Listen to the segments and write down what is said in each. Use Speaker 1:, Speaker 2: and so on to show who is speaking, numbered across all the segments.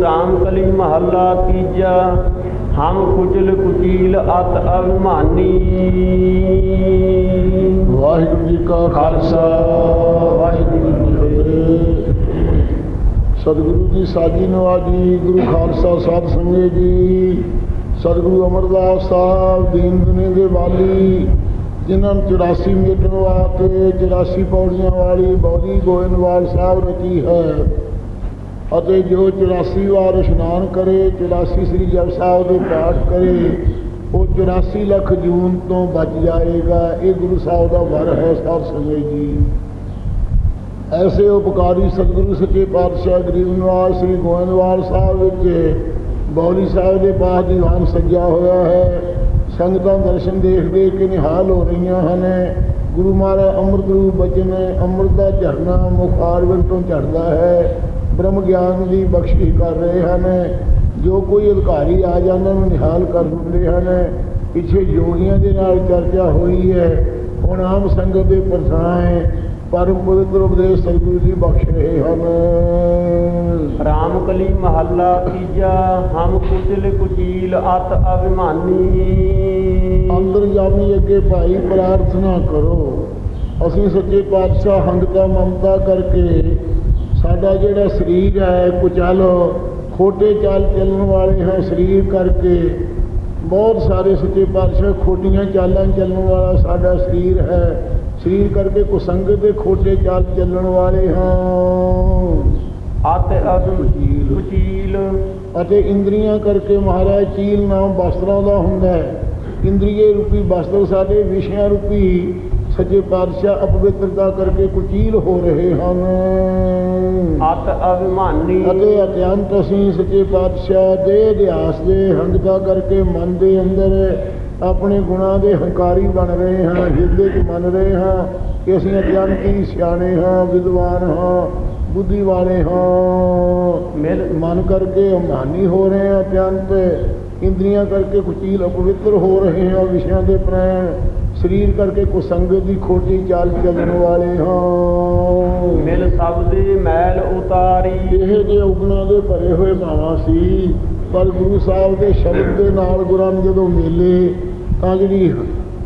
Speaker 1: ਰਾਮ ਕਲੀ ਮਹੱਲਾ ਤੀਜਾ, ਹਮ ਕੁਚਲ ਕੁਚੀਲ ਅਤ ਅਭਿਮਾਨੀ।
Speaker 2: ਵਾਹਿਗੁਰੂ ਜੀ ਕਾ ਖਾਲਸਾ, ਵਾਹਿਗੁਰੂ ਜੀ ਕੀ ਫਤਿਹ। ਸਤਿਗੁਰੂ ਜੀ, ਸਾਜੀ ਨਵਾਜੀ ਗੁਰੂ ਖਾਲਸਾ ਸਾਧ ਸੰਗਤ ਜੀ, ਸਤਿਗੁਰੂ ਅਮਰਦਾਸ ਸਾਹਿਬ, ਦੀਨ ਦੁਨੀਆ ਦੇ ਵਾਲੀ, ਜਿਨ੍ਹਾਂ ਨੂੰ 84 ਮੀਟਰ ਵਾਸਤੇ 84 ਪੌੜੀਆਂ ਵਾਲੀ ਬੌਲੀ ਗੋਇੰਦਵਾਲ ਸਾਹਿਬ ਰਚੀ ਹੈ ਅਤੇ ਜੋ 84 ਵਾਰ ਇਸ਼ਨਾਨ ਕਰੇ 84 ਸ੍ਰੀ ਜਪ ਸਾਹਿਬ ਦੇ ਪਾਠ ਕਰੇ, ਉਹ 84 ਲੱਖ ਜੂਨ ਤੋਂ ਬਚ ਜਾਏਗਾ। ਇਹ ਗੁਰੂ ਸਾਹਿਬ ਦਾ ਵਰ ਹੈ ਸਾਧ ਸੰਗਤ ਜੀ। ਐਸੇ ਉਪਕਾਰੀ ਸਤਿਗੁਰੂ ਸੱਚੇ ਪਾਤਸ਼ਾਹ ਗਰੀਬ ਨਿਵਾਸ ਸ੍ਰੀ ਗੋਇੰਦਵਾਲ ਸਾਹਿਬ ਵਿੱਚ ਬੌਲੀ ਸਾਹਿਬ ਦੇ ਪਾਸ ਦੀਵਾਨ ਸੱਜਿਆ ਹੋਇਆ ਹੈ। ਸੰਗਤਾਂ ਦਰਸ਼ਨ ਦੇਖ ਦੇਖ ਕੇ ਨਿਹਾਲ ਹੋ ਰਹੀਆਂ ਹਨ। ਗੁਰੂ ਮਹਾਰਾਜ ਅੰਮ੍ਰਿਤ ਰੂਪ ਬਚਨ ਅੰਮ੍ਰਿਤ ਦਾ ਝਰਨਾ ਮੁਖਾਰ ਤੋਂ ਝੜਦਾ ਹੈ। ਬ੍ਰਹਮ ਗਿਆਨ ਦੀ ਬਖਸ਼ਿਸ਼ ਕਰ ਰਹੇ ਹਨ। ਜੋ ਕੋਈ ਅਧਿਕਾਰੀ ਆ ਜਾਂਦਾ ਨੂੰ ਨਿਹਾਲ ਕਰ ਦਿੰਦੇ ਹਨ। ਪਿੱਛੇ ਯੋਗੀਆਂ ਦੇ ਨਾਲ ਚਰਚਾ ਹੋਈ ਹੈ। ਹੁਣ ਆਮ ਸੰਗਤ ਦੇ ਪਰਸਾਏ ਪਰਮ ਪਵਿੱਤਰ ਉਪਦੇਸ਼ ਸਤਿਗੁਰੂ ਜੀ ਬਖਸ਼ ਰਹੇ ਹਨ।
Speaker 1: ਰਾਮ ਕਲੀ ਮਹੱਲਾ ਤੀਜਾ ਹਮ ਕੁਚਲ ਕੁਚੀਲ ਅਤ ਅਭਿਮਾਨੀ।
Speaker 2: ਅੰਤਰਜਾਮੀ ਅੱਗੇ ਭਾਈ ਪ੍ਰਾਰਥਨਾ ਕਰੋ। ਅਸੀਂ ਸੱਚੇ ਪਾਤਸ਼ਾਹ ਹੰਗਤਾ ਮਮਤਾ ਕਰਕੇ ਸਾਡਾ ਜਿਹੜਾ ਸਰੀਰ ਹੈ ਕੁਚਲ ਖੋਟੇ ਚਾਲ ਚੱਲਣ ਵਾਲੇ ਹਾਂ ਸਰੀਰ ਕਰਕੇ। ਬਹੁਤ ਸਾਰੇ ਸੱਚੇ ਪਾਤਸ਼ਾਹ ਖੋਟੀਆਂ ਚਾਲਾਂ ਚੱਲਣ ਵਾਲਾ ਸਾਡਾ ਸਰੀਰ ਹੈ। ਸਰੀਰ ਕਰਕੇ ਕੁਸੰਗਤ ਦੇ ਖੋਟੇ ਚਾਲ ਚੱਲਣ ਵਾਲੇ ਹਾਂ।
Speaker 1: ਅਤ ਅਭਿਮਾਨੀ ਕੁਚੀਲ
Speaker 2: ਅਤੇ ਇੰਦਰੀਆਂ ਕਰਕੇ ਮਹਾਰਾਜ ਚੀਲ ਨਾਮ ਵਸਤਰਾਂ ਦਾ ਹੁੰਦਾ ਹੈ। ਇੰਦਰੀਏ ਰੂਪੀ ਵਸਤਰ ਸਾਡੇ ਵਿਸ਼ਿਆਂ ਰੂਪੀ ਸੱਚੇ ਪਾਤਸ਼ਾਹ ਅਪਵਿੱਤਰਤਾ ਕਰਕੇ ਕੁਚੀਲ ਹੋ ਰਹੇ ਹਨ।
Speaker 1: ਅਤ ਅਭਿਮਾਨੀ।
Speaker 2: ਅਤੇ ਅਤਿਅੰਤ ਅਸੀਂ ਸੱਚੇ ਪਾਤਸ਼ਾਹ ਦੇ ਇਤਿਹਾਸ ਦੇ ਹੰਗਤਾ ਕਰਕੇ ਮਨ ਦੇ ਅੰਦਰ ਆਪਣੇ ਗੁਣਾਂ ਦੇ ਹੰਕਾਰੀ ਬਣ ਰਹੇ ਹਾਂ ਹਿਰਦੇ 'ਚ ਮੰਨ ਰਹੇ ਹਾਂ ਕਿ ਅਸੀਂ ਅਤਿਅੰਤ ਸਿਆਣੇ ਹਾਂ ਵਿਦਵਾਨ ਹਾਂ ਬੁੱਧੀ ਵਾਲੇ ਹਾਂ।
Speaker 1: ਮਿਲ
Speaker 2: ਮਨ ਕਰਕੇ ਅਮਾਨੀ ਹੋ ਰਹੇ ਹਾਂ ਅਤਿਅੰਤ ਇੰਦਰੀਆਂ ਕਰਕੇ ਕੁਚੀਲ ਅਪਵਿੱਤਰ ਹੋ ਰਹੇ ਹਾਂ ਵਿਸ਼ਿਆਂ ਦੇ ਪ੍ਰੇਮ ਸਰੀਰ ਕਰਕੇ ਕੁਸੰਗਤ ਦੀ ਖੋਟੀ ਚਾਲ ਚੱਲਣ ਵਾਲੇ ਹਾਂ।
Speaker 1: ਮਿਲ ਸਭ ਦੇ ਮੈਲ ਉਤਾਰੀ।
Speaker 2: ਇਹ ਜੇ ਉਗਣਾ ਦੇ ਭਰੇ ਹੋਏ ਭਾਵਾਂ ਸੀ ਪਰ ਗੁਰੂ ਸਾਹਿਬ ਦੇ ਸ਼ਬਦ ਦੇ ਨਾਲ ਗੁਰਾਂ ਨੂੰ ਜਦੋਂ ਮਿਲੇ ਤਾਂ ਜਿਹੜੀ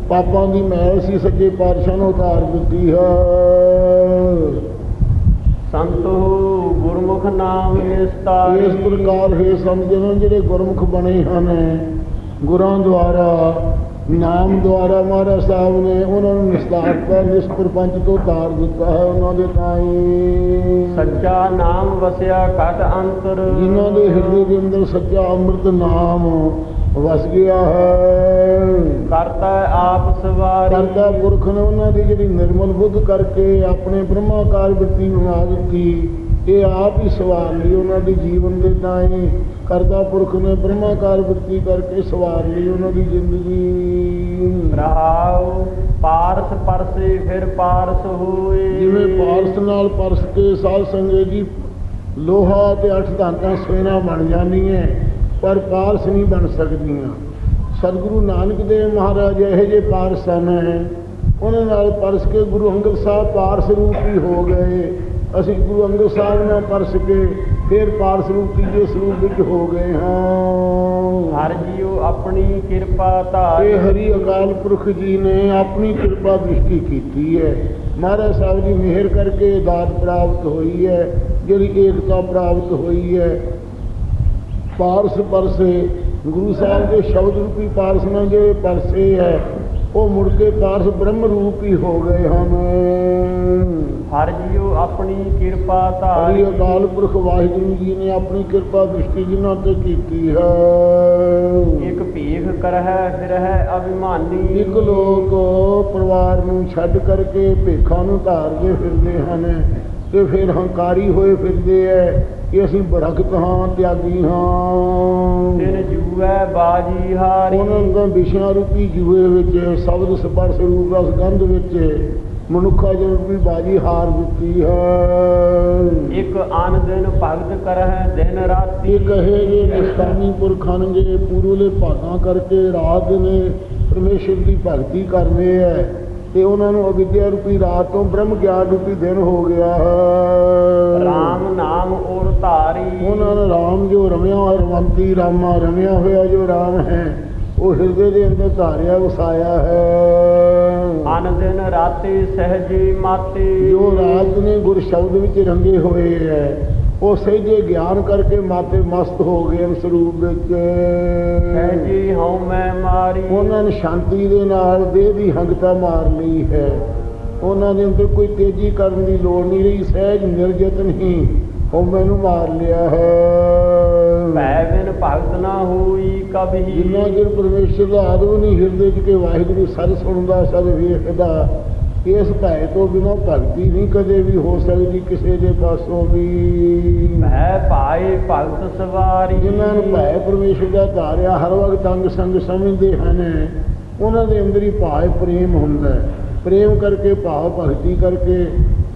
Speaker 2: ਪਾਪਾਂ ਦੀ ਮੈਲ ਸੀ ਸੱਚੇ ਪਾਤਸ਼ਾਹ ਨੂੰ ਉਤਾਰ ਦਿੱਤੀ ਹੈ।
Speaker 1: ਸੰਤੋ ਗੁਰਮੁਖ ਨਾਮ ਨਿਸਤਾਰੀ
Speaker 2: ਇਸ ਪ੍ਰਕਾਰ ਹੈ ਸਮਝਣ ਜਿਹੜੇ ਗੁਰਮੁਖ ਬਣੇ ਹਨ ਗੁਰਾਂ ਦੁਆਰਾ ਨਾਮ ਦੁਆਰਾ ਮਹਾਰਾਜ ਸਾਹਿਬ ਨੇ ਉਹਨਾਂ ਨੂੰ ਨਿਸਤਾਰਤਾ ਨਿਸ ਪ੍ਰਪੰਚ ਤੋਂ ਤਾਰ ਦਿੱਤਾ ਹੈ ਉਹਨਾਂ ਦੇ ਤਾਈ।
Speaker 1: ਸੱਚਾ ਨਾਮ ਵਸਿਆ ਘਟ ਅੰਤਰ।
Speaker 2: ਜਿਨ੍ਹਾਂ ਦੇ ਹਿਰਦੇ ਦੇ ਅੰਦਰ ਸੱਚਾ ਅੰਮ੍ਰਿਤ ਨਾਮ ਵਸ ਗਿਆ ਹੈ।
Speaker 1: ਕਰਤਾ ਆਪ ਸਵਾਰੀ।
Speaker 2: ਕਰਤਾ ਪੁਰਖ ਨੇ ਉਹਨਾਂ ਦੀ ਜਿਹੜੀ ਨਿਰਮਲ ਬੁੱਧ ਕਰਕੇ ਆਪਣੇ ਬ੍ਰਹਮਾਕਾਰ ਬਿਰਤੀ ਬਣਾ ਦਿੱਤੀ। ਇਹ ਆਪ ਹੀ ਸਵਾਰ ਲਈ ਉਹਨਾਂ ਦੇ ਜੀਵਨ ਦੇ ਤਾਈ ਕਰਤਾ ਪੁਰਖ ਨੇ ਬ੍ਰਹਮਾਕਾਰ ਬਿਰਤੀ ਕਰਕੇ ਸਵਾਰ ਲਈ ਉਹਨਾਂ ਦੀ ਜ਼ਿੰਦਗੀ।
Speaker 1: ਰਹਾਉ ਪਾਰਸ ਪਰਸੇ ਫਿਰ ਪਾਰਸ ਹੋਏ।
Speaker 2: ਜਿਵੇਂ ਪਾਰਸ ਨਾਲ ਪਰਸ ਕੇ ਸਾਧ ਸੰਗਤ ਜੀ ਲੋਹਾ ਤੇ ਅੱਠ ਧਾਤਾਂ ਸੋਨਾ ਬਣ ਜਾਂਦੀਆਂ ਪਰ ਪਾਰਸ ਨਹੀਂ ਬਣ ਸਕਦੀਆਂ। ਸਤਿਗੁਰੂ ਨਾਨਕ ਦੇਵ ਮਹਾਰਾਜ ਇਹੋ ਜਿਹੇ ਪਾਰਸ ਹਨ। ਉਹਨਾਂ ਨਾਲ ਪਰਸ ਕੇ ਗੁਰੂ ਅੰਗਦ ਸਾਹਿਬ ਪਾਰਸ ਰੂਪੀ ਹੋ ਗਏ। ਅਸੀਂ ਗੁਰੂ ਅੰਗਦ ਸਾਹਿਬ ਨਾਲ ਪਰਸ ਕੇ ਫਿਰ ਪਾਰਸ ਰੂਪੀ ਦੇ ਸਰੂਪ ਵਿੱਚ ਹੋ ਗਏ ਹਾਂ।
Speaker 1: ਹਰ ਜੀਉ ਆਪਣੀ ਕਿਰਪਾ ਧਾਰ
Speaker 2: ਇਹ ਹਰੀ ਅਕਾਲ ਪੁਰਖ ਜੀ ਨੇ ਆਪਣੀ ਕਿਰਪਾ ਦ੍ਰਿਸ਼ਟੀ ਕੀਤੀ ਹੈ। ਮਹਾਰਾਜ ਸਾਹਿਬ ਦੀ ਮਿਹਰ ਕਰਕੇ ਦਾਤ ਪ੍ਰਾਪਤ ਹੋਈ ਹੈ ਜਿਹੜੀ ਏਕਤਾ ਪ੍ਰਾਪਤ ਹੋਈ ਹੈ। ਪਾਰਸ ਪਰਸੇ ਗੁਰੂ ਸਾਹਿਬ ਦੇ ਸ਼ਬਦ ਰੂਪੀ ਪਾਰਸ ਨਾਲ ਜਿਹੜੇ ਪਰਸੇ ਹੈ ਉਹ ਮੁੜ ਕੇ ਪਾਰਸ ਬ੍ਰਹਮ ਰੂਪ ਹੀ ਹੋ ਗਏ ਹਨ।
Speaker 1: ਹਰ ਜੀਉ ਆਪਣੀ ਕਿਰਪਾ ਧਾਰ।
Speaker 2: ਅਕਾਲ ਪੁਰਖ ਵਾਹਿਗੁਰੂ ਜੀ ਨੇ ਆਪਣੀ ਕਿਰਪਾ ਦ੍ਰਿਸ਼ਟੀ ਜਿਨ੍ਹਾਂ ਤੇ ਕੀਤੀ ਹੈ।
Speaker 1: ਇੱਕ ਭੀਖ ਕਰਹਿ ਫਿਰ ਹੈ ਅਭਿਮਾਨੀ।
Speaker 2: ਇੱਕ ਲੋਕ ਪਰਿਵਾਰ ਨੂੰ ਛੱਡ ਕਰਕੇ ਭੇਖਾਂ ਨੂੰ ਧਾਰਦੇ ਫਿਰਦੇ ਹਨ। ਤੇ ਫਿਰ ਹੰਕਾਰੀ ਹੋਏ ਫਿਰਦੇ ਐ ਕਿ ਅਸੀਂ ਬੜਕਤ ਹਾਂ ਤਿਆਗੀ ਹਾਂ।
Speaker 1: ਤਿਨ ਜੂਐ ਬਾਜੀ ਹਾਰੀ।
Speaker 2: ਉਹਨਾਂ ਦਾ ਵਿਸ਼ਿਆਂ ਰੂਪੀ ਜੂਏ ਵਿੱਚ ਸ਼ਬਦ ਸਪਰਸ਼ ਰੂਪ ਰਸ ਗੰਧ ਵਿੱਚ ਮਨੁੱਖਾ ਜਰੂਪੀ ਬਾਜੀ ਹਾਰ ਦਿੱਤੀ ਹੈ।
Speaker 1: ਇੱਕ ਦਿਨ ਭਗਤ ਕਰਹਿ ਦਿਨ ਰਾਤੀ।
Speaker 2: ਇਹ ਕਹੇ ਜੇ ਨਿਸ਼ਕਾਮੀ ਪੁਰਖਾਂ ਨੇ ਪੂਰਲੇ ਭਾਗਾਂ ਕਰਕੇ ਰਾਤ ਨੇ ਪਰਮੇਸ਼ਰ ਦੀ ਭਗਤੀ ਕਰਨੇ ਐ ਤੇ ਉਹਨਾਂ ਨੂੰ ਅਵਿਦਿਆ ਰੂਪੀ ਰਾਤ ਤੋਂ ਬ੍ਰਹਮ ਗਿਆਨ ਰੂਪੀ ਦਿਨ ਹੋ ਗਿਆ ਹੈ।
Speaker 1: ਰਾਮ ਨਾਮ ਔਰ ਧਾਰੀ।
Speaker 2: ਉਹਨਾਂ ਨੇ ਰਾਮ ਜੋ ਰਮਿਆ ਹੋਇਆ ਰਮੰਤੀ ਰਾਮਾ ਰਮਿਆ ਹੋਇਆ ਜੋ ਰਾਮ ਹੈ ਉਹ ਹਿਰਦੇ ਦੇ ਅੰਦਰ ਧਾਰਿਆ ਵਸਾਇਆ ਹੈ।
Speaker 1: ਅਨ ਦਿਨ ਰਾਤੇ ਸਹਜੇ ਮਾਤੇ।
Speaker 2: ਜੋ ਰਾਤ ਨੇ ਗੁਰ ਸ਼ਬਦ ਵਿੱਚ ਰੰਗੇ ਹੋਏ ਹੈ ਉਹ ਸਹਿਜੇ ਗਿਆਨ ਕਰਕੇ ਮਾਤੇ ਮਸਤ ਹੋ ਗਏ ਸਰੂਪ ਵਿੱਚ।
Speaker 1: ਸਹਜੇ ਹਉ ਮੈਂ ਮਾਰੀ।
Speaker 2: ਉਹਨਾਂ ਨੇ ਸ਼ਾਂਤੀ ਦੇ ਨਾਲ ਦੇਹ ਦੀ ਹੰਗਤਾ ਮਾਰ ਲਈ ਹੈ। ਉਹਨਾਂ ਦੇ ਅੰਦਰ ਕੋਈ ਤੇਜ਼ੀ ਕਰਨ ਦੀ ਲੋੜ ਨਹੀਂ ਰਹੀ ਸਹਿਜ ਨਿਰਜਤਨ ਹੀ ਉਹ ਮੈਨੂੰ ਮਾਰ ਲਿਆ ਹੈ।
Speaker 1: ਭੈ ਬਿਨ ਭਗਤ ਨਾ ਹੋਈ ਕਬਹੀ
Speaker 2: ਜਿੰਨਾ ਚਿਰ ਪਰਮੇਸ਼ਰ ਦਾ ਆਦਮ ਨਹੀਂ ਹਿਰਦੇ 'ਚ ਕਿ ਵਾਹਿਗੁਰੂ ਸਰ ਸੁਣਦਾ ਸਰ ਵੇਖਦਾ ਇਸ ਭੈ ਤੋਂ ਬਿਨਾਂ ਭਗਤੀ ਨਹੀਂ ਕਦੇ ਵੀ ਹੋ ਸਕਦੀ ਕਿਸੇ ਦੇ ਪਾਸੋਂ ਵੀ।
Speaker 1: ਭੈ ਪਾਏ ਭਗਤ ਸਵਾਰੀ।
Speaker 2: ਜਿਨ੍ਹਾਂ ਨੂੰ ਭੈ ਪਰਮੇਸ਼ਰ ਦਾ ਧਾਰਿਆ ਹਰ ਵਕਤ ਅੰਗ ਸੰਗ ਸਮਝਦੇ ਹਨ ਉਹਨਾਂ ਦੇ ਅੰਦਰ ਹੀ ਭਾਵ ਪ੍ਰੇਮ ਹੁੰਦਾ ਹੈ। ਪ੍ਰੇਮ ਕਰਕੇ ਭਾਵ ਭਗਤੀ ਕਰਕੇ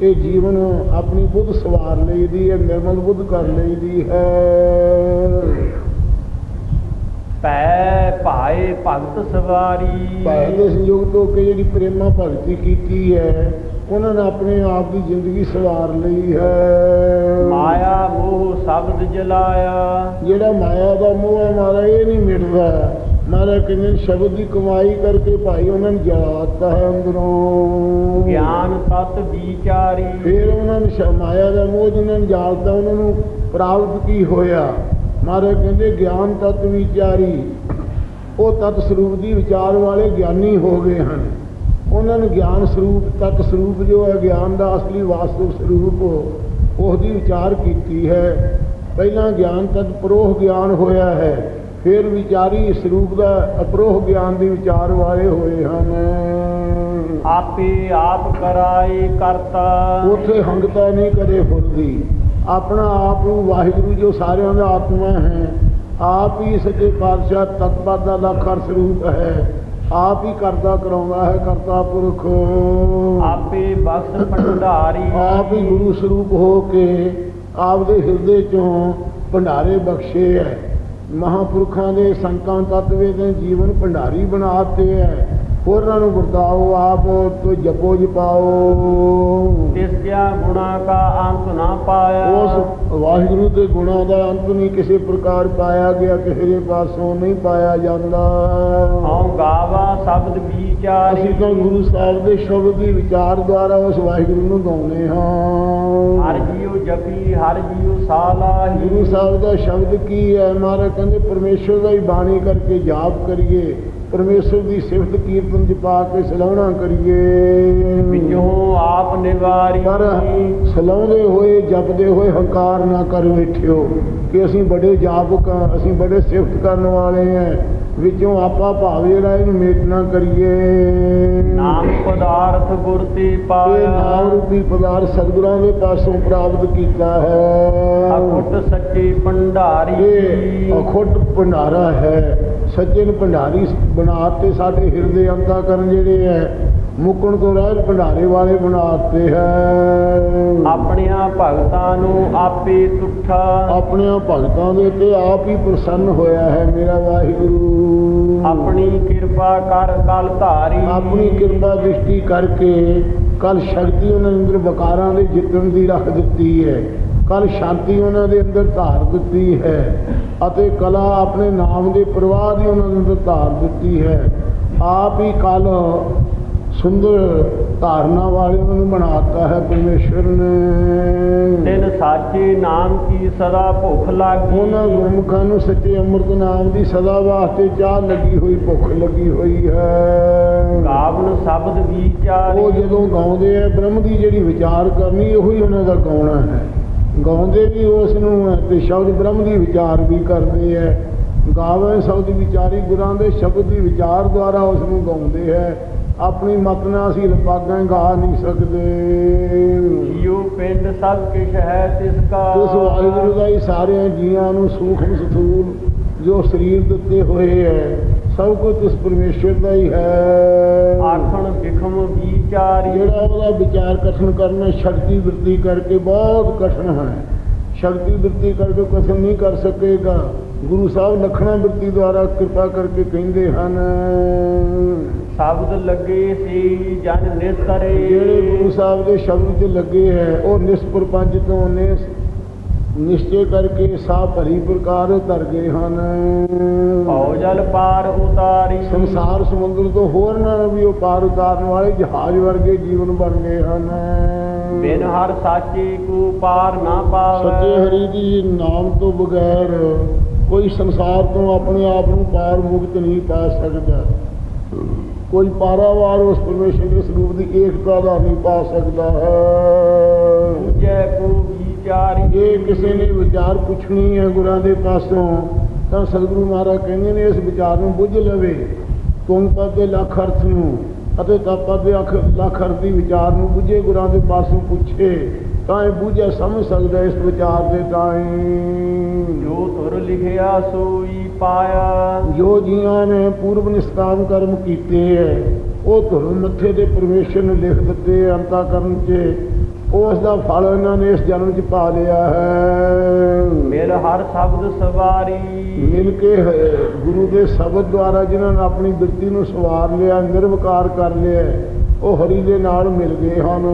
Speaker 2: ਇਹ ਜੀਵਨ ਆਪਣੀ ਬੁੱਧ ਸਵਾਰ ਲਈਦੀ ਹੈ ਨਿਰਮਲ ਬੁੱਧ ਕਰ ਲਈਦੀ ਹੈ
Speaker 1: ਭੈ ਪਾਏ ਭਗਤ ਸਵਾਰੀ।
Speaker 2: ਭੈ ਦੇ ਸੰਯੋਗ ਤੋਂ ਕਿ ਜਿਹੜੀ ਪ੍ਰੇਮਾ ਭਗਤੀ ਕੀਤੀ ਹੈ ਉਹਨਾਂ ਨੇ ਆਪਣੇ ਆਪ ਦੀ ਜ਼ਿੰਦਗੀ ਸਵਾਰ ਲਈ ਹੈ।
Speaker 1: ਮਾਇਆ ਮੋਹ ਸ਼ਬਦ ਜਲਾਇਆ।
Speaker 2: ਜਿਹੜਾ ਮਾਇਆ ਦਾ ਮੋਹ ਹੈ ਮਾਰਾ ਇਹ ਨਹੀਂ ਮਿਟਦਾ। ਮਾਰਾ ਕਹਿੰਦੇ ਨੇ ਸ਼ਬਦ ਦੀ ਕਮਾਈ ਕਰਕੇ ਭਾਈ ਉਹਨਾਂ ਨੇ ਜਲਾਤਾ ਹੈ ਅੰਦਰੋਂ।
Speaker 1: ਗਿਆਨ ਤਤ ਵਿਚਾਰੀ।
Speaker 2: ਫਿਰ ਉਹਨਾਂ ਨੇ ਮਾਇਆ ਦਾ ਮੋਹ ਜਿਹਨਾਂ ਨੇ ਜਾਲਤਾ ਉਹਨਾਂ ਨੂੰ ਪ੍ਰਾਪਤ ਕੀ ਹੋਇਆ? ਮਾਰੇ ਕਹਿੰਦੇ ਗਿਆਨ ਤਤ ਵਿਚਾਰੀ। ਉਹ ਤਤ ਸਰੂਪ ਦੀ ਵਿਚਾਰ ਵਾਲੇ ਗਿਆਨੀ ਹੋ ਗਏ ਹਨ। ਉਹਨਾਂ ਨੇ ਗਿਆਨ ਸਰੂਪ ਤਤ ਸਰੂਪ ਜੋ ਹੈ ਗਿਆਨ ਦਾ ਅਸਲੀ ਵਾਸਤਵ ਸਰੂਪ ਉਸ ਦੀ ਵਿਚਾਰ ਕੀਤੀ ਹੈ। ਪਹਿਲਾਂ ਗਿਆਨ ਤਤ ਪ੍ਰੋਹ ਗਿਆਨ ਹੋਇਆ ਹੈ ਫਿਰ ਵਿਚਾਰੀ ਸਰੂਪ ਦਾ ਅਪਰੋਹ ਗਿਆਨ ਦੀ ਵਿਚਾਰ ਵਾਲੇ ਹੋਏ ਹਨ।
Speaker 1: ਆਪੇ ਆਪ ਕਰਾਏ ਕਰਤਾ।
Speaker 2: ਉਥੇ ਹੰਗਤਾ ਨਹੀਂ ਕਦੇ ਫੁਰਦੀ ਆਪਣਾ ਆਪ ਨੂੰ ਵਾਹਿਗੁਰੂ ਜੋ ਸਾਰਿਆਂ ਦਾ ਆਤਮਾ ਹੈ ਆਪ ਹੀ ਸੱਚੇ ਪਾਤਸ਼ਾਹ ਤਤਪਦ ਦਾ ਲਖਰ ਸਰੂਪ ਹੈ। ਆਪ ਹੀ ਕਰਦਾ ਕਰਾਉਂਦਾ ਹੈ ਕਰਤਾ ਪੁਰਖ।
Speaker 1: ਆਪੇ ਬਖਸ਼ ਭੰਡਾਰੀ।
Speaker 2: ਆਪ ਹੀ ਗੁਰੂ ਸਰੂਪ ਹੋ ਕੇ ਆਪ ਦੇ ਹਿਰਦੇ ਚੋਂ ਭੰਡਾਰੇ ਬਖਸ਼ੇ ਹੈ। ਮਹਾਪੁਰਖਾਂ ਦੇ ਸੰਤਾਂ ਤਤਵੇ ਦੇ ਜੀਵਨ ਭੰਡਾਰੀ ਬਣਾਤੇ ਹੈ। ਹੋਰਾਂ ਨੂੰ ਵਰਤਾਓ ਆਪ ਤੋ ਜਪੋ ਜਪਾਓ
Speaker 1: ਤਿਸ ਜਿਆ ਗੁਣਾ ਕਾ ਅੰਤ ਨਾ ਪਾਇਆ।
Speaker 2: ਉਸ ਵਾਹਿਗੁਰੂ ਦੇ ਗੁਣਾਂ ਦਾ ਅੰਤ ਨਹੀਂ ਕਿਸੇ ਪ੍ਰਕਾਰ ਪਾਇਆ ਗਿਆ ਕਿਸੇ ਦੇ ਪਾਸੋਂ ਨਹੀਂ ਪਾਇਆ ਜਾਂਦਾ।
Speaker 1: ਹਉ ਗਾਵਾ ਸ਼ਬਦ ਵਿਚਾਰੀ।
Speaker 2: ਅਸੀਂ ਤਾਂ ਗੁਰੂ ਸਾਹਿਬ ਦੇ ਸ਼ਬਦ ਦੀ ਵਿਚਾਰ ਦੁਆਰਾ ਉਸ ਵਾਹਿਗੁਰੂ ਨੂੰ ਗਾਉਂਦੇ
Speaker 1: ਹਰ
Speaker 2: ਹਾਂ
Speaker 1: ਜੀਉ ਜਪੀ ਹਰ ਜੀਉ ਸਾਲਾਹੀ
Speaker 2: ਗੁਰੂ ਸਾਹਿਬ ਦਾ ਸ਼ਬਦ ਕੀ ਹੈ? ਮਹਾਰਾਜ ਕਹਿੰਦੇ ਪਰਮੇਸ਼ਰ ਦਾ ਹੀ ਬਾਣੀ ਕਰਕੇ ਜਾਪ ਕਰੀਏ। ਪਰਮੇਸ਼ਰ ਦੀ ਸਿਫਤ ਕੀਰਤਨ ਚ ਪਾ ਕੇ ਸਲਾਹਣਾ ਕਰੀਏ।
Speaker 1: ਵਿਚੋਂ ਆਪ ਨਿਵਾਰੀ।
Speaker 2: ਪਰ ਸਲਾਉਂਦੇ ਹੋਏ ਜਪਦੇ ਹੋਏ ਹੰਕਾਰ ਨਾ ਕਰ ਬੈਠਿਓ ਕਿ ਅਸੀਂ ਬੜੇ ਜਾਪਕ ਅਸੀਂ ਬੜੇ ਸਿਫਤ ਕਰਨ ਵਾਲੇ ਹਾਂ। ਵਿੱਚੋਂ ਆਪਾ ਭਾਵ ਜਿਹੜਾ ਇਹਨੂੰ ਮੇਟ ਨਾ ਕਰੀਏ।
Speaker 1: ਨਾਮ ਪਦਾਰਥ ਗੁਰ ਤੇ
Speaker 2: ਇਹ
Speaker 1: ਪਾਇਆ
Speaker 2: ਨਾਮ ਰੂਪੀ ਪਦਾਰਥ ਸਤਿਗੁਰਾਂ ਦੇ ਪਾਸੋਂ ਪ੍ਰਾਪਤ ਕੀਤਾ ਹੈ।
Speaker 1: ਅਖੁੱਟ ਸੱਚੇ ਭੰਡਾਰੀ।
Speaker 2: ਇਹ ਅਖੁੱਟ ਭੰਡਾਰਾ ਹੈ। ਸੱਜਣ ਭੰਡਾਰੀ ਬਣਾਤੇ ਸਾਡੇ ਹਿਰਦੇ ਅੰਤਾ ਕਰਨ ਜਿਹੜੇ ਹੈ ਮੁੱਕਣ ਤੋਂ ਰਹਿਤ ਭੰਡਾਰੇ ਵਾਲੇ ਬਣਾਤੇ ਹੈ।
Speaker 1: ਆਪਣਿਆਂ ਭਗਤਾਂ ਨੂੰ ਆਪੇ ਤੁਠਾ।
Speaker 2: ਆਪਣਿਆਂ ਭਗਤਾਂ ਦੇ ਉੱਤੇ ਆਪ ਹੀ ਪ੍ਰਸੰਨ ਹੋਇਆ ਹੈ ਮੇਰਾ ਵਾਹਿਗੁਰੂ।
Speaker 1: ਆਪਣੀ ਕਿਰਪਾ ਕਰ ਕਲ ਧਾਰੀ।
Speaker 2: ਆਪਣੀ ਕਿਰਪਾ ਦ੍ਰਿਸ਼ਟੀ ਕਰਕੇ ਕੱਲ ਸ਼ਕਤੀ ਉਹਨਾਂ ਅੰਦਰ ਵਕਾਰਾਂ ਦੇ ਜਿੱਤਣ ਦੀ ਰੱਖ ਦਿੱਤੀ ਹੈ। ਕੱਲ ਸ਼ਾਂਤੀ ਉਹਨਾਂ ਦੇ ਅੰਦਰ ਧਾਰ ਦਿੱਤੀ ਹੈ ਅਤੇ ਕਲਾ ਆਪਣੇ ਨਾਮ ਦੇ ਪ੍ਰਵਾਹ ਦੀ ਉਹਨਾਂ ਦੇ ਅੰਦਰ ਧਾਰ ਦਿੱਤੀ ਹੈ। ਆਪ ਹੀ ਕੱਲ ਸੁੰਦਰ ਧਾਰਨਾ ਵਾਲੇ ਉਹਨਾਂ ਨੂੰ ਬਣਾਤਾ ਹੈ ਪਰਮੇਸ਼ਰ ਨੇ।
Speaker 1: ਤਿਨ ਸਾਚੇ ਨਾਮ ਕੀ ਸਦਾ ਭੁੱਖ ਲਾਗੀ?
Speaker 2: ਉਹਨਾਂ ਗੁਰਮੁਖਾਂ ਨੂੰ ਸੱਚੇ ਅੰਮ੍ਰਿਤ ਨਾਮ ਦੀ ਸਦਾ ਵਾਸਤੇ ਚਾਹ ਲੱਗੀ ਹੋਈ ਭੁੱਖ ਲੱਗੀ ਹੋਈ ਹੈ।
Speaker 1: ਗਾਵਨ ਸ਼ਬਦ ਵਿਚਾਰੀ
Speaker 2: ਉਹ ਜਦੋਂ ਗਾਉਂਦੇ ਆ ਬ੍ਰਹਮ ਦੀ ਜਿਹੜੀ ਵਿਚਾਰ ਕਰਨੀ ਉਹੀ ਉਹਨਾਂ ਦਾ ਗਾਉਣਾ ਹੈ। ਗਾਉਂਦੇ ਵੀ ਉਸ ਨੂੰ ਤੇ ਸ਼ਬਦ ਬ੍ਰਹਮ ਦੀ ਵਿਚਾਰ ਵੀ ਕਰਦੇ ਹੈ ਗਾਵੇ ਸ਼ਬਦ ਵਿਚਾਰੀ ਗੁਰਾਂ ਦੇ ਸ਼ਬਦ ਦੀ ਵਿਚਾਰ ਦੁਆਰਾ ਉਸ ਨੂੰ ਗਾਉਂਦੇ ਹੈ ਆਪਣੀ ਮਤ ਨਾਲ ਅਸੀਂ ਲਪਾਗਾਂ ਗਾ ਨਹੀਂ ਸਕਦੇ।
Speaker 1: ਜੀਉ ਪਿੰਡ ਸਭ ਕਿਛ ਹੈ ਤਿਸ ਕਾ।
Speaker 2: ਉਸ ਵਾਹਿਗੁਰੂ ਦਾ ਹੀ ਸਾਰਿਆਂ ਜੀਆਂ ਨੂੰ ਸੂਖਮ ਸਥੂਲ ਜੋ ਸਰੀਰ ਦਿੱਤੇ ਹੋਏ ਹੈ ਸਭ ਕੁਝ ਉਸ ਪਰਮੇਸ਼ਰ ਦਾ ਹੀ ਹੈ।
Speaker 1: ਆਖਣ ਵਿਖਮ ਵਿਚਾਰੀ।
Speaker 2: ਜਿਹੜਾ ਉਹਦਾ ਵਿਚਾਰ ਕਥਨ ਕਰਨਾ ਸ਼ਕਤੀ ਬਿਰਤੀ ਕਰਕੇ ਬਹੁਤ ਕਠਿਨ ਹੈ। ਸ਼ਕਤੀ ਬਿਰਤੀ ਕਰਕੇ ਕਥਨ ਨਹੀਂ ਕਰ ਸਕੇਗਾ। ਗੁਰੂ ਸਾਹਿਬ ਲਖਣਾ ਬਿਰਤੀ ਦੁਆਰਾ ਕਿਰਪਾ ਕਰਕੇ ਕਹਿੰਦੇ ਹਨ।
Speaker 1: ਸ਼ਬਦ ਲੱਗੇ ਸੀ ਜਨ ਨਿਸਤਰੇ
Speaker 2: ਜਿਹੜੇ ਗੁਰੂ ਸਾਹਿਬ ਦੇ ਸ਼ਬਦ 'ਚ ਲੱਗੇ ਹੈ ਉਹ ਨਿਸਪਰਪੰਚ ਤੋਂ ਨਿਸ ਨਿਸ਼ਚੈ ਕਰਕੇ ਸਾਹ ਭਰੀ ਪ੍ਰਕਾਰ ਧਰ ਗਏ ਹਨ।
Speaker 1: ਭਉ ਜਲ ਪਾਰ ਉਤਾਰੀ।
Speaker 2: ਸੰਸਾਰ ਸਮੁੰਦਰ ਤੋਂ ਹੋਰ ਨਾ ਵੀ ਉਹ ਪਾਰ ਉਤਾਰਨ ਵਾਲੇ ਜਹਾਜ਼ ਵਰਗੇ ਜੀਵਨ ਬਣ ਗਏ ਹਨ।
Speaker 1: ਬਿਨ ਹਰ ਸਾਚੇ ਕੋ ਪਾਰ ਨਾ ਪਾਵੇ।
Speaker 2: ਸੱਚੇ ਹਰੀ ਦੀ ਨਾਮ ਤੋਂ ਬਗੈਰ ਕੋਈ ਸੰਸਾਰ ਤੋਂ ਆਪਣੇ ਆਪ ਨੂੰ ਪਾਰ ਮੁਕਤ ਨਹੀਂ ਪਾ ਸਕਦਾ। ਕੋਈ ਪਾਰਾਵਾਰ ਉਸ ਪਰਮੇਸ਼ਰ ਦੇ ਸਰੂਪ ਦੀ ਏਕਤਾ ਦਾ ਨਹੀਂ ਪਾ ਸਕਦਾ। ਹੈ
Speaker 1: ਪੂਜੈ ਕੋ ਵਿਚਾਰੀ
Speaker 2: ਜੇ ਕਿਸੇ ਨੇ ਵਿਚਾਰ ਪੁੱਛਣੀ ਹੈ ਗੁਰਾਂ ਦੇ ਪਾਸੋਂ ਤਾਂ ਸਤਿਗੁਰੂ ਮਹਾਰਾਜ ਕਹਿੰਦੇ ਨੇ ਇਸ ਵਿਚਾਰ ਨੂੰ ਬੁੱਝ ਲਵੇ। ਪਦ ਦੇ ਲੱਖ ਅਰਥ ਨੂੰ ਅਤੇ ਤਪਦ ਦੇ ਅੱਖ ਲੱਖ ਅਰਥ ਦੀ ਵਿਚਾਰ ਨੂੰ ਬੁੱਝੇ ਗੁਰਾਂ ਦੇ ਪਾਸੋਂ ਪੁੱਛੇ ਤਾਂ ਇਹ ਬੁੱਝੇ ਸਮਝ ਸਕਦਾ ਇਸ ਵਿਚਾਰ ਦੇ ਤਾਈਂ।
Speaker 1: ਜੋ ਤੁਰ ਲਿਖਿਆ ਸੋਈ ਪਾਇਆ।
Speaker 2: ਜੋ ਜੀਆਂ ਨੇ ਪੂਰਵ ਨਿਸ਼ਕਾਮ ਕਰਮ ਕੀਤੇ ਹੈ ਉਹ ਧਰਮ ਮੱਥੇ ਦੇ ਪਰਮੇਸ਼ਰ ਨੇ ਲਿਖ ਦਿੱਤੇ ਅੰਤਾ ਕਰਨ 'ਚ। ਉਸ ਦਾ ਫਲ ਇਹਨਾਂ ਨੇ ਇਸ ਜਨਮ 'ਚ ਪਾ ਲਿਆ ਹੈ।
Speaker 1: ਮਿਲ ਹਰ ਸ਼ਬਦ ਸਵਾਰੀ।
Speaker 2: ਮਿਲ ਕੇ ਗੁਰੂ ਦੇ ਸ਼ਬਦ ਦੁਆਰਾ ਜਿਨ੍ਹਾਂ ਨੇ ਆਪਣੀ ਬਿਰਤੀ ਨੂੰ ਸਵਾਰ ਲਿਆ ਨਿਰਵਕਾਰ ਕਰ ਲਿਆ ਉਹ ਹਰੀ ਦੇ ਨਾਲ ਮਿਲ ਗਏ ਹਨ।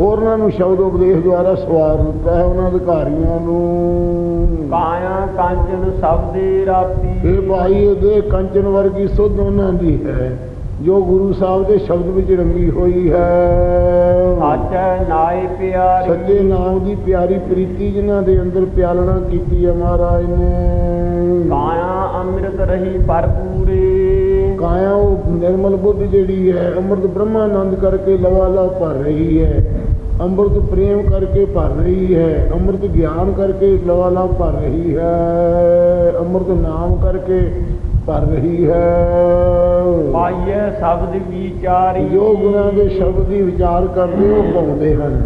Speaker 2: ਹੋਰਨਾਂ ਨੂੰ ਸ਼ਬਦ ਉਪਦੇਸ਼ ਦੁਆਰਾ ਸਵਾਰ ਦਿੱਤਾ ਹੈ ਉਹਨਾਂ ਅਧਿਕਾਰੀਆਂ ਨੂੰ।
Speaker 1: ਕਾਇਆ ਕਾਂਚਨ ਸਬਦੇ ਰਾਤੀ।
Speaker 2: ਇਹ ਭਾਈ ਇਹਦੇ ਕੰਚਨ ਵਰਗੀ ਸੁੱਧ ਉਹਨਾਂ ਦੀ ਹੈ। ਜੋ ਗੁਰੂ ਸਾਹਿਬ ਦੇ ਸ਼ਬਦ ਵਿੱਚ ਰੰਗੀ ਹੋਈ ਹੈ।
Speaker 1: ਸਾਚੈ ਨਾਏ ਪਿਆਰੀ।
Speaker 2: ਸੱਚੇ ਨਾਮ ਦੀ ਪਿਆਰੀ ਪ੍ਰੀਤੀ ਜਿਨ੍ਹਾਂ ਦੇ ਅੰਦਰ ਪਿਆਲਣਾ ਕੀਤੀ ਹੈ ਮਹਾਰਾਜ ਨੇ।
Speaker 1: ਕਾਇਆ ਅੰਮ੍ਰਿਤ ਰਹੀ ਭਰਪੂਰੇ।
Speaker 2: ਕਾਇਆ ਉਹ ਨਿਰਮਲ ਬੁੱਧ ਜਿਹੜੀ ਹੈ ਅੰਮ੍ਰਿਤ ਬ੍ਰਹਮਾਨੰਦ ਕਰਕੇ ਲਵਾਲਾ ਭਰ ਰਹੀ ਹੈ। ਅੰਮ੍ਰਿਤ ਪ੍ਰੇਮ ਕਰਕੇ ਭਰ ਰਹੀ ਹੈ ਅੰਮ੍ਰਿਤ ਗਿਆਨ ਕਰਕੇ ਲਵਾਲਾ ਭਰ ਰਹੀ ਹੈ। ਅੰਮ੍ਰਿਤ ਨਾਮ ਕਰਕੇ ਭਰ ਰਹੀ ਹੈ।
Speaker 1: ਪਾਈਐ ਸ਼ਬਦ ਵਿਚਾਰੀ।
Speaker 2: ਜੋ ਗੁਰਾਂ ਦੇ ਸ਼ਬਦ ਦੀ ਵਿਚਾਰ ਕਰਦੇ ਉਹ ਪਾਉਂਦੇ ਹਨ।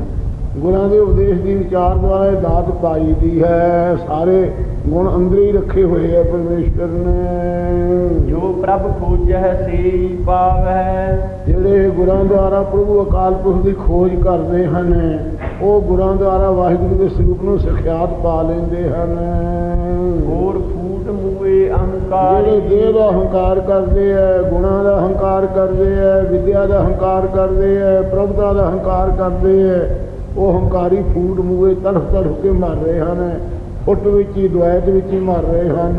Speaker 2: ਗੁਰਾਂ ਦੇ ਉਪਦੇਸ਼ ਦੀ ਵਿਚਾਰ ਦੁਆਰਾ ਇਹ ਦਾਤ ਪਾਈ ਦੀ ਹੈ। ਸਾਰੇ ਗੁਣ ਅੰਦਰ ਹੀ ਰੱਖੇ ਹੋਏ ਆ ਪਰਮੇਸ਼ਰ ਨੇ।
Speaker 1: ਜੋ ਪ੍ਰਭ ਖੋਜੈ ਸੇਈ ਪਾਵੈ
Speaker 2: ਜਿਹੜੇ ਗੁਰਾਂ ਦੁਆਰਾ ਪ੍ਰਭੂ ਅਕਾਲ ਪੁਰਖ ਦੀ ਖੋਜ ਕਰਦੇ ਹਨ ਉਹ ਗੁਰਾਂ ਦੁਆਰਾ ਵਾਹਿਗੁਰੂ ਦੇ ਸਰੂਪ ਨੂੰ ਸਿਖਿਆਤ ਪਾ ਲੈਂਦੇ ਹਨ।
Speaker 1: ਹੋਰ ਮੂਏ
Speaker 2: ਜਿਹੜੇ
Speaker 1: ਅਹੰਕਾਰੀ
Speaker 2: ਦੇਹ ਦਾ ਹੰਕਾਰ ਕਰਦੇ ਐ ਗੁਣਾਂ ਦਾ ਹੰਕਾਰ ਕਰਦੇ ਐ ਵਿਦਿਆ ਦਾ ਹੰਕਾਰ ਕਰਦੇ ਐ ਪ੍ਰਭਤਾ ਦਾ ਹੰਕਾਰ ਕਰਦੇ ਐ ਉਹ ਹੰਕਾਰੀ ਫੂਟ ਮੂਏ ਤੜਫ ਤੜਫ ਕੇ ਮਰ ਰਹੇ ਹਨ। ਫੁੱਟ ਵਿੱਚ ਹੀ ਦੁਆਇਤ ਵਿੱਚ ਹੀ ਮਰ ਰਹੇ ਹਨ।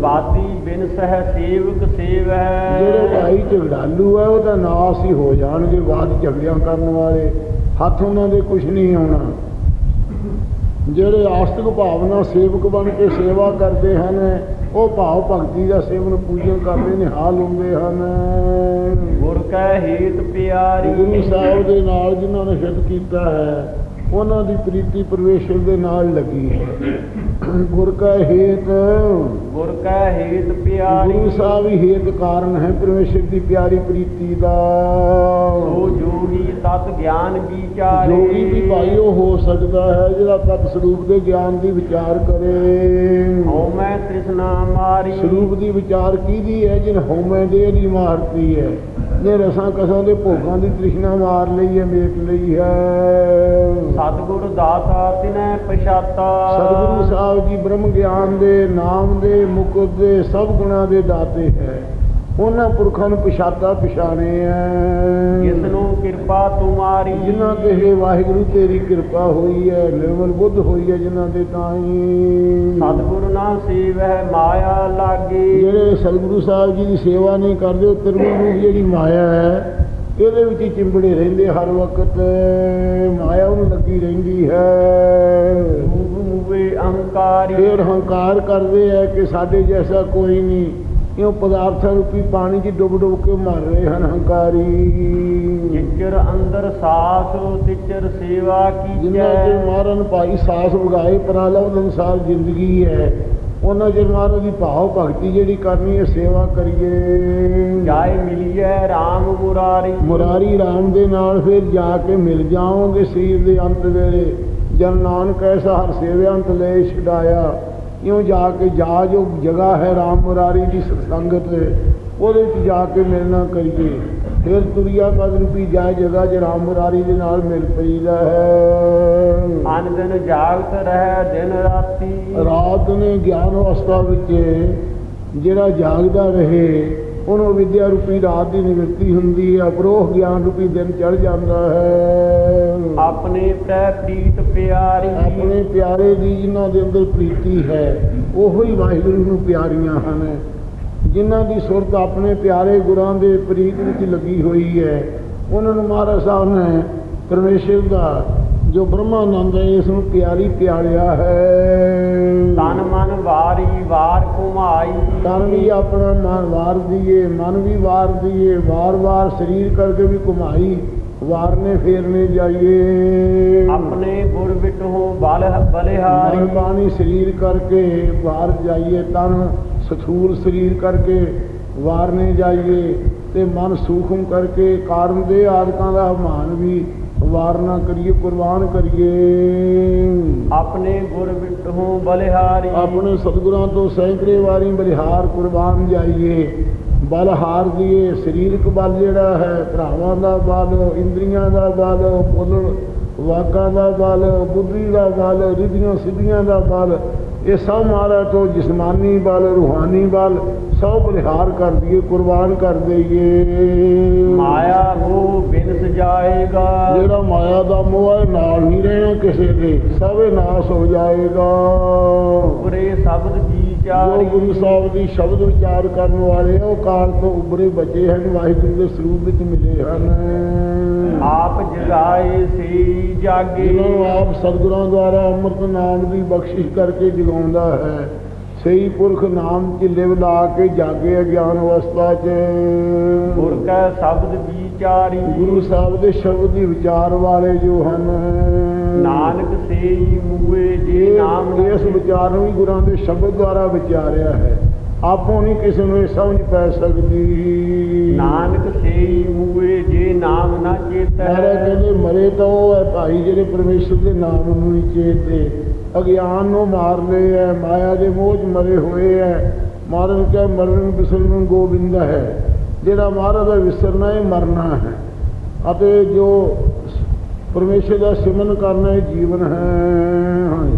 Speaker 1: ਬਾਤੀ ਬਿਨ ਸਹਿ ਸੇਵਕ ਸੇਵੈ।
Speaker 2: ਜਿਹੜੇ ਭਾਈ ਝਗੜਾਲੂ ਐ ਉਹ ਤਾਂ ਨਾਸ ਹੀ ਹੋ ਜਾਣਗੇ ਬਾਅਦ ਝਗੜਿਆਂ ਕਰਨ ਵਾਲੇ। ਹੱਥ ਉਹਨਾਂ ਦੇ ਕੁਝ ਨਹੀਂ ਆਉਣਾ। ਜਿਹੜੇ ਆਸਤਿਕ ਭਾਵਨਾ ਸੇਵਕ ਬਣ ਕੇ ਸੇਵਾ ਕਰਦੇ ਹਨ ਉਹ ਭਾਵ ਭਗਤੀ ਦਾ ਸੇਵਨ ਪੂਜਨ ਕਰਦੇ ਨਿਹਾਲ ਹੁੰਦੇ ਹਨ।
Speaker 1: ਗੁਰ ਕੈ ਹੇਤ ਪਿਆਰੀ।
Speaker 2: ਗੁਰੂ ਸਾਹਿਬ ਦੇ ਨਾਲ ਜਿਨ੍ਹਾਂ ਨੇ ਹਿੱਤ ਕੀਤਾ ਹੈ ਉਹਨਾਂ ਦੀ ਪ੍ਰੀਤੀ ਪਰਮੇਸ਼ਰ ਦੇ ਨਾਲ ਲੱਗੀ ਹੈ। ਗੁਰ ਕਾ ਹੇਤ।
Speaker 1: ਗੁਰ ਕੈ ਹੇਤ ਪਿਆਰੀ।
Speaker 2: ਗੁਰੂ ਸਾਹਿਬ ਹੀ ਹੇਤ ਕਾਰਨ ਹੈ ਪਰਮੇਸ਼ਰ ਦੀ ਪਿਆਰੀ ਪ੍ਰੀਤੀ ਦਾ।
Speaker 1: ਸੋ ਜੋਗੀ ਤਤ ਗਿਆਨ ਵਿਚਾਰੇ।
Speaker 2: ਜੋਗੀ ਵੀ ਭਾਈ ਉਹ ਹੋ ਸਕਦਾ ਹੈ ਜਿਹੜਾ ਤਤ ਸਰੂਪ ਦੇ ਗਿਆਨ ਦੀ ਵਿਚਾਰ ਕਰੇ।
Speaker 1: ਹਉ ਮੈਂ ਤ੍ਰਿਸ਼ਨਾ ਮਾਰੀ।
Speaker 2: ਸਰੂਪ ਦੀ ਵਿਚਾਰ ਕੀਦੀ ਹੈ? ਜਿਨ ਹਉਮੈ ਦੇ ਦੀ ਮਾਰਤੀ ਹੈ। ਜੇ ਰਸਾਂ ਕਸਾਂ ਦੇ ਭੋਗਾਂ ਦੀ ਤ੍ਰਿਸ਼ਨਾ ਮਾਰ ਲਈ ਹੈ ਮੇਟ ਲਈ ਹੈ।
Speaker 1: ਸਤਿਗੁਰ ਦਾਤਾ ਤਿਨੈ ਪਛਾਤਾ।
Speaker 2: ਸਤਿਗੁਰੂ ਸਾਹਿਬ ਜੀ ਬ੍ਰਹਮ ਗਿਆਨ ਦੇ ਨਾਮ ਦੇ ਮੁਕਤ ਦੇ ਸਭ ਗੁਣਾਂ ਦੇ ਦਾਤੇ ਹੈ। ਉਹਨਾਂ ਪੁਰਖਾਂ ਨੂੰ ਪਛਾਤਾ ਪਛਾਣੇ ਹੈ।
Speaker 1: ਜਿਸ ਨੂੰ ਕਿਰਪਾ ਤੁਮਾਰੀ।
Speaker 2: ਜਿਨ੍ਹਾਂ ਤੇ ਹੈ ਵਾਹਿਗੁਰੂ ਤੇਰੀ ਕਿਰਪਾ ਹੋਈ ਹੈ ਨਿਰਮਲ ਬੁੱਧ ਹੋਈ ਹੈ ਜਿਨ੍ਹਾਂ ਦੇ ਤਾਈ।
Speaker 1: ਸਤਿਗੁਰ ਨਾ ਸੇਵੈ ਮਾਇਆ ਲਾਗੇ।
Speaker 2: ਜਿਹੜੇ ਸਤਿਗੁਰੂ ਸਾਹਿਬ ਜੀ ਦੀ ਸੇਵਾ ਨਹੀਂ ਕਰਦੇ ਉਹ ਤਿਰਮੁਖ ਰੂਪ ਜਿਹੜੀ ਮਾਇਆ ਹੈ ਇਹਦੇ ਵਿੱਚ ਹੀ ਚਿੰਬੜੇ ਰਹਿੰਦੇ ਹਰ ਵਕਤ। ਮਾਇਆ ਉਹਨੂੰ ਲੱਗੀ ਰਹਿੰਦੀ ਹੈ।
Speaker 1: ਮੂਵੇ ਅਹੰਕਾਰੀ
Speaker 2: ਫੇਰ ਹੰਕਾਰ ਕਰਦੇ ਆ ਕਿ ਸਾਡੇ ਜੈਸਾ ਕੋਈ ਨਹੀਂ। ਇਉਂ ਪਦਾਰਥਾਂ ਰੂਪੀ ਪਾਣੀ 'ਚ ਡੁੱਬ ਡੁੱਬ ਕੇ ਮਰ ਰਹੇ ਹਨ ਹੰਕਾਰੀ?
Speaker 1: ਜਿਚਰ ਅੰਦਰ ਸਾਸ ਤਿਚਰ ਸੇਵਾ
Speaker 2: ਜਿਨ੍ਹਾਂ ਦੇ
Speaker 1: ਕੀਜੈ
Speaker 2: ਮਾਰਨ ਭਾਈ ਸਾਸ ਵਗਾਏ ਪਰਾਲਵ ਅਨੁਸਾਰ ਜ਼ਿੰਦਗੀ ਹੈ ਉਹਨਾਂ ਚਿਰ ਮਹਾਰਾਜ ਦੀ ਭਾਵ ਭਗਤੀ ਜਿਹੜੀ ਕਰਨੀ ਹੈ ਸੇਵਾ ਕਰੀਏ।
Speaker 1: ਜਾਏ ਮਿਲੀਐ RAM ਮੁਰਾਰੀ।
Speaker 2: ਮੁਰਾਰੀ RAM ਦੇ ਨਾਲ ਫਿਰ ਜਾ ਕੇ ਮਿਲ ਜਾਓਗੇ ਸਰੀਰ ਦੇ ਅੰਤ ਵੇਲੇ। ਜਨ ਨਾਨਕ ਐਸਾ ਹਰ ਸੇਵਿਆ ਅੰਤ ਲੈ ਛਡਾਇਆ। ਇਉਂ ਜਾ ਕੇ ਜਾ ਜੋ ਜਗ੍ਹਾ ਹੈ RAM ਮੁਰਾਰੀ ਦੀ ਸੰਗਤ ਉਹਦੇ ਵਿੱਚ ਜਾ ਕੇ ਮਿਲਣਾ ਕਰੀਏ। ਫਿਰ ਤੁਰਿਆ ਪਦ ਰੂਪੀ ਜਾ ਜਗ੍ਹਾ ਚ ਰਾਮ ਮੁਰਾਰੀ ਦੇ ਨਾਲ ਮਿਲ ਪਈਦਾ ਹੈ।
Speaker 1: ਅਨ ਦਿਨ ਜਾਗਤ ਰਹਿ ਦਿਨ ਰਾਤੀ।
Speaker 2: ਰਾਤ ਨੇ ਗਿਆਨ ਅਵਸਥਾ ਵਿੱਚ ਜਿਹੜਾ ਜਾਗਦਾ ਰਹੇ ਉਹਨੂੰ ਵਿਦਿਆ ਰੂਪੀ ਰਾਤ ਦੀ ਨਿਵਰਤੀ ਹੁੰਦੀ ਹੈ ਪਰੋਹ ਗਿਆਨ ਰੂਪੀ ਦਿਨ ਚੜ ਜਾਂਦਾ ਹੈ।
Speaker 1: ਆਪਣੇ ਪ੍ਰੈ ਪ੍ਰੀਤ ਪਿਆਰੀ।
Speaker 2: ਆਪਣੇ ਪਿਆਰੇ ਦੀ ਜਿਨ੍ਹਾਂ ਦੇ ਅੰਦਰ ਪ੍ਰੀਤੀ ਹੈ ਉਹੋ ਹੀ ਵਾਹਿਗੁਰੂ ਨੂੰ ਪਿਆਰੀਆਂ ਹਨ। ਜਿਨ੍ਹਾਂ ਦੀ ਸੁਰਤ ਆਪਣੇ ਪਿਆਰੇ ਗੁਰਾਂ ਦੇ ਪ੍ਰੀਤ ਵਿੱਚ ਲੱਗੀ ਹੋਈ ਹੈ ਉਹਨਾਂ ਨੂੰ ਮਹਾਰਾਜ ਸਾਹਿਬ ਨੇ ਪਰਮੇਸ਼ਰ ਦਾ ਜੋ ਬ੍ਰਹਮਾਨੰਦ ਹੈ ਇਸ ਨੂੰ ਪਿਆਰੀ ਪਿਆਰਿਆ ਹੈ।
Speaker 1: ਤਨ ਮਨ ਵਾਰੀ ਵਾਰ ਘੁਮਾਈ।
Speaker 2: ਤਨ ਵੀ ਆਪਣਾ ਮਨ ਵਾਰ ਦੀਏ ਮਨ ਵੀ ਵਾਰ ਦੀਏ ਵਾਰ-ਵਾਰ ਸਰੀਰ ਕਰਕੇ ਵੀ ਘੁਮਾਈ ਵਾਰਨੇ ਫੇਰਨੇ ਜਾਈਏ।
Speaker 1: ਆਪਣੇ ਗੁਰ ਵਿਟੋ ਬਲ ਬਲਿਹਾਰੀ।
Speaker 2: ਬਾਣੀ ਸਰੀਰ ਕਰਕੇ ਬਾਹਰ ਜਾਈਏ ਤਨ ਸਥੂਲ ਸਰੀਰ ਕਰਕੇ ਵਾਰਨੇ ਜਾਈਏ ਤੇ ਮਨ ਸੂਖਮ ਕਰਕੇ ਕਾਰਨ ਦੇ ਆਦਿਕਾਂ ਦਾ ਮਾਨ ਵੀ ਵਾਰਨਾ ਕਰੀਏ ਕੁਰਬਾਨ ਕਰੀਏ।
Speaker 1: ਆਪਣੇ ਗੁਰ ਵਿਟੋ ਬਲਿਹਾਰੀ।
Speaker 2: ਆਪਣੇ ਸਤਿਗੁਰਾਂ ਤੋਂ ਸੈਂਕੜੇ ਵਾਰੀ ਬਲਿਹਾਰ ਕੁਰਬਾਨ ਜਾਈਏ। ਬਲ ਹਾਰ ਦੀਏ ਸਰੀਰਕ ਬਲ ਜਿਹੜਾ ਹੈ ਭਰਾਵਾਂ ਦਾ ਬਲ ਇੰਦਰੀਆਂ ਦਾ ਬਲ ਬੋਲਣ ਵਾਕਾਂ ਦਾ ਬਲ ਬੁੱਧੀ ਦਾ ਬਲ ਰਿਧੀਆਂ ਸਿੱਧੀਆਂ ਦਾ ਬਲ ਇਹ ਸਭ ਮਾਰਾ ਤੋਂ ਜਿਸਮਾਨੀ ਬਲ ਰੂਹਾਨੀ ਬਲ ਸਭ ਬਲਿਹਾਰ ਕਰ ਦਈਏ ਕੁਰਬਾਨ ਕਰ ਦਈਏ।
Speaker 1: ਮਾਇਆ ਮੋਹ ਬਿਨ ਸਜਾਏਗਾ
Speaker 2: ਜਿਹੜਾ ਮਾਇਆ ਦਾ ਮੋਹ ਹੈ ਨਾਲ ਨਹੀਂ ਰਹਿਣਾ ਕਿਸੇ ਦੇ ਸਭੇ ਨਾਸ ਹੋ ਜਾਏਗਾ।
Speaker 1: ਉਰੇ ਸ਼ਬਦ
Speaker 2: ਜੋ
Speaker 1: ਵਿਚਾਰੀ
Speaker 2: ਗੁਰੂ ਸਾਹਿਬ ਦੀ ਸ਼ਬਦ ਵਿਚਾਰ ਕਰਨ ਵਾਲੇ ਆ ਉਹ ਕਾਲ ਤੋਂ ਉੱਭਰੇ ਬੱਚੇ ਹਨ ਵਾਹਿਗੁਰੂ ਦੇ ਸਰੂਪ ਵਿੱਚ ਮਿਲੇ ਹਨ।
Speaker 1: ਆਪ ਜਗਾਏ ਸੀ ਜਾਗੇ।
Speaker 2: ਜਿਨ੍ਹਾਂ ਨੂੰ ਆਪ ਸਤਿਗੁਰਾਂ ਦੁਆਰਾ ਅੰਮ੍ਰਿਤ ਨਾਮ ਦੀ ਬਖਸ਼ਿਸ਼ ਕਰਕੇ ਜਗਾਉਂਦਾ ਹੈ ਸਹੀ ਪੁਰਖ ਨਾਮ ਚ ਲਿਵ ਲਾ ਕੇ ਜਾਗੇ ਅਗਿਆਨ ਅਵਸਥਾ ਚ।
Speaker 1: ਕੈ ਸ਼ਬਦ ਵਿਚਾਰੀ।
Speaker 2: ਗੁਰੂ ਸਾਹਿਬ ਦੇ ਸ਼ਬਦ ਦੀ ਵਿਚਾਰ ਵਾਲੇ ਜੋ ਹਨ।
Speaker 1: ਨਾਨਕ ਸੇਈ ਮੂਏ ਜੇ ਨਾਮ
Speaker 2: ਇਸ ਵਿਚਾਰ ਨੂੰ ਵੀ ਗੁਰਾਂ ਦੇ ਸ਼ਬਦ ਦੁਆਰਾ ਵਿਚਾਰਿਆ ਹੈ। ਆਪੋਂ ਨਹੀਂ ਕਿਸੇ ਨੂੰ ਇਹ ਸਮਝ ਪੈ ਸਕਦੀ।
Speaker 1: ਨਾਨਕ ਸੇਈ ਮੂਏ ਜੇ ਨਾਮ ਨਾ ਚੇਤੈ।
Speaker 2: ਮਹਾਰਾਜ ਕਹਿੰਦੇ ਮਰੇ ਤਾਂ ਉਹ ਹੈ ਭਾਈ ਜਿਹੜੇ ਪਰਮੇਸ਼ਰ ਦੇ ਨਾਮ ਨੂੰ ਨਹੀਂ ਚੇਤੇ ਅਗਿਆਨ ਨੂੰ ਮਾਰ ਲਏ ਹੈ ਮਾਇਆ ਦੇ ਮੋਹ 'ਚ ਮਰੇ ਹੋਏ ਹੈ। ਮਰਨ ਕੈ ਮਰਨ ਬਿਸਰਨ ਗੋਬਿੰਦ ਹੈ। ਜਿਹੜਾ ਮਹਾਰਾਜ ਦਾ ਵਿਸਰਨਾ ਹੈ ਮਰਨਾ ਹੈ। ਅਤੇ ਜੋ ਪਰਮੇਸ਼ਰ ਦਾ ਸਿਮਰਨ ਕਰਨਾ ਇਹ ਜੀਵਨ ਹੈ।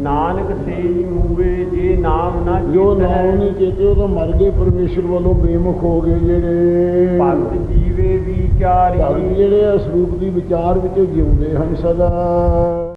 Speaker 1: ਨਾਨਕ ਸੇਈ ਮੂਏ ਜੇ ਨਾਮ ਨਾ
Speaker 2: ਜੋ ਨਾਮ ਨਹੀਂ ਚੇਤੇ ਉਹ ਤਾਂ ਮਰ ਗਏ ਪਰਮੇਸ਼ਰ ਵੱਲੋਂ ਬੇਮੁਖ ਹੋ ਗਏ ਜਿਹੜੇ।
Speaker 1: ਭਗਤ ਜੀਵੇ ਵਿਚਾਰੀ
Speaker 2: ਜਿਹੜੇ ਆ ਸਰੂਪ ਦੀ ਵਿਚਾਰ ਵਿੱਚ ਜਿਉਂਦੇ ਹਨ ਸਦਾ।